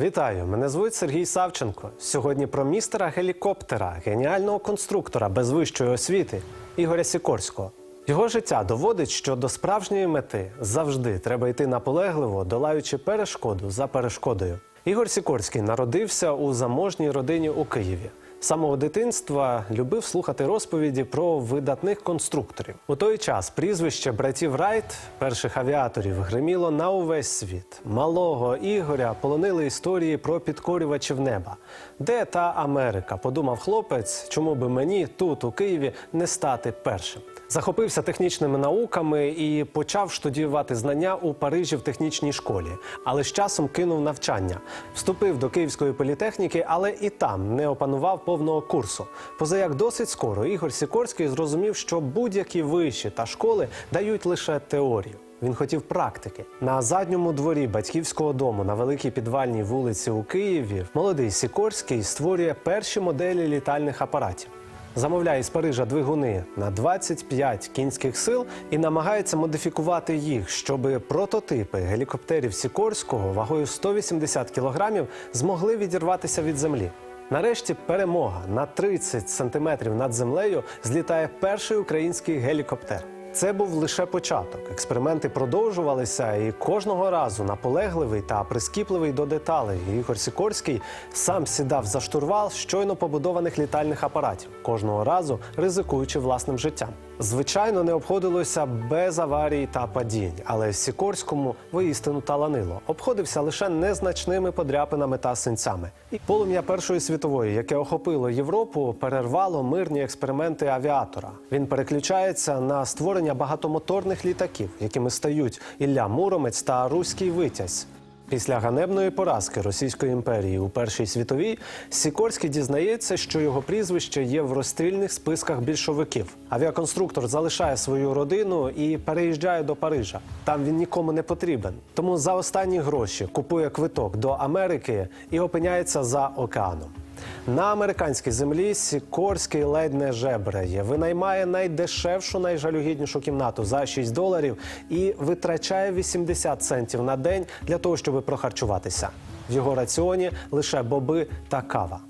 Вітаю! Мене звуть Сергій Савченко. Сьогодні про містера гелікоптера, геніального конструктора без вищої освіти Ігоря Сікорського. Його життя доводить, що до справжньої мети завжди треба йти наполегливо, долаючи перешкоду за перешкодою. Ігор Сікорський народився у заможній родині у Києві. З самого дитинства любив слухати розповіді про видатних конструкторів. У той час прізвище братів Райт, перших авіаторів, гриміло на увесь світ. Малого Ігоря полонили історії про підкорювачів неба. Де та Америка? Подумав хлопець, чому би мені тут, у Києві, не стати першим. Захопився технічними науками і почав штудіювати знання у Парижі в технічній школі, але з часом кинув навчання. Вступив до Київської політехніки, але і там не опанував повного курсу. Позаяк досить скоро Ігор Сікорський зрозумів, що будь-які виші та школи дають лише теорію. Він хотів практики на задньому дворі батьківського дому на великій підвальній вулиці у Києві. Молодий Сікорський створює перші моделі літальних апаратів. Замовляє з Парижа двигуни на 25 кінських сил і намагається модифікувати їх, щоб прототипи гелікоптерів Сікорського вагою 180 кілограмів змогли відірватися від землі. Нарешті перемога на 30 сантиметрів над землею злітає перший український гелікоптер. Це був лише початок. Експерименти продовжувалися, і кожного разу наполегливий та прискіпливий до деталей Ігор Сікорський сам сідав за штурвал щойно побудованих літальних апаратів, кожного разу ризикуючи власним життям. Звичайно, не обходилося без аварій та падінь, але Сікорському воістину таланило. Обходився лише незначними подряпинами та синцями. І полум'я Першої світової, яке охопило Європу, перервало мирні експерименти авіатора. Він переключається на створення багатомоторних літаків, якими стають Ілля Муромець та Руський Витязь. Після ганебної поразки Російської імперії у Першій світовій Сікорський дізнається, що його прізвище є в розстрільних списках більшовиків. Авіаконструктор залишає свою родину і переїжджає до Парижа. Там він нікому не потрібен. Тому за останні гроші купує квиток до Америки і опиняється за океаном. На американській землі Сікорський ледь не жебрає, винаймає найдешевшу, найжалюгіднішу кімнату за 6 доларів і витрачає 80 центів на день для того, щоб прохарчуватися. В його раціоні лише боби та кава.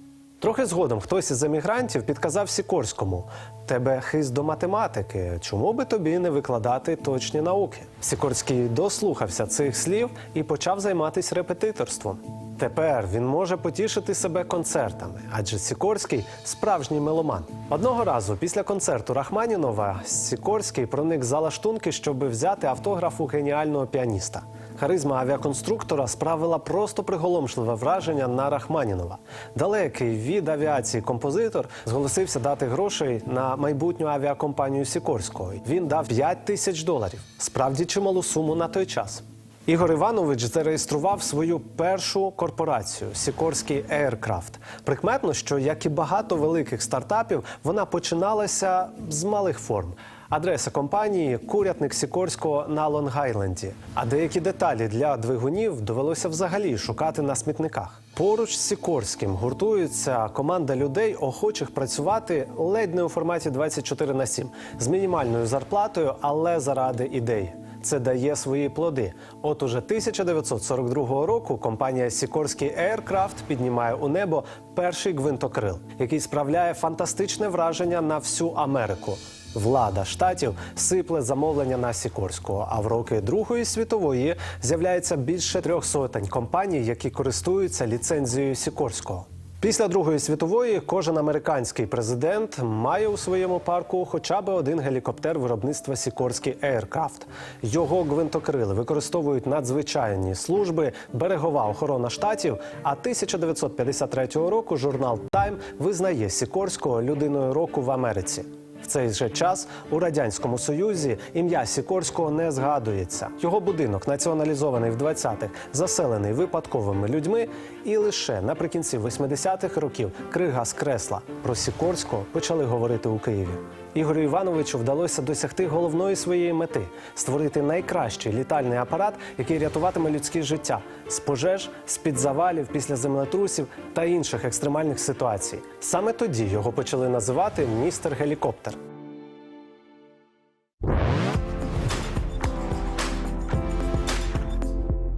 Трохи згодом хтось із емігрантів підказав Сікорському: тебе хист до математики. Чому би тобі не викладати точні науки? Сікорський дослухався цих слів і почав займатися репетиторством. Тепер він може потішити себе концертами, адже Сікорський справжній меломан. Одного разу після концерту Рахманінова Сікорський проник за лаштунки, щоб взяти автограф у геніального піаніста. Харизма авіаконструктора справила просто приголомшливе враження на Рахманінова. Далекий від авіації композитор зголосився дати грошей на майбутню авіакомпанію Сікорського. Він дав 5 тисяч доларів. Справді чималу суму на той час. Ігор Іванович зареєстрував свою першу корпорацію Сікорський Aircraft. Прикметно, що як і багато великих стартапів, вона починалася з малих форм. Адреса компанії курятник Сікорського на Лонг-Айленді. А деякі деталі для двигунів довелося взагалі шукати на смітниках. Поруч з Сікорським гуртується команда людей, охочих працювати ледь не у форматі 24 на 7, з мінімальною зарплатою, але заради ідеї. Це дає свої плоди. От уже 1942 року компанія Сікорський Aircraft піднімає у небо перший гвинтокрил, який справляє фантастичне враження на всю Америку. Влада штатів сипле замовлення на Сікорського. А в роки Другої світової з'являється більше трьох сотень компаній, які користуються ліцензією Сікорського. Після Другої світової кожен американський президент має у своєму парку хоча б один гелікоптер виробництва Сікорський Aircraft. Його гвинтокрили використовують надзвичайні служби, берегова охорона штатів. А 1953 року журнал Time визнає Сікорського людиною року в Америці. В цей же час у радянському союзі ім'я Сікорського не згадується. Його будинок, націоналізований в 20-х, заселений випадковими людьми, і лише наприкінці 80-х років крига скресла. Про Сікорського почали говорити у Києві. Ігорю Івановичу вдалося досягти головної своєї мети створити найкращий літальний апарат, який рятуватиме людське життя з пожеж, з під завалів, після землетрусів та інших екстремальних ситуацій. Саме тоді його почали називати містер гелікоптер.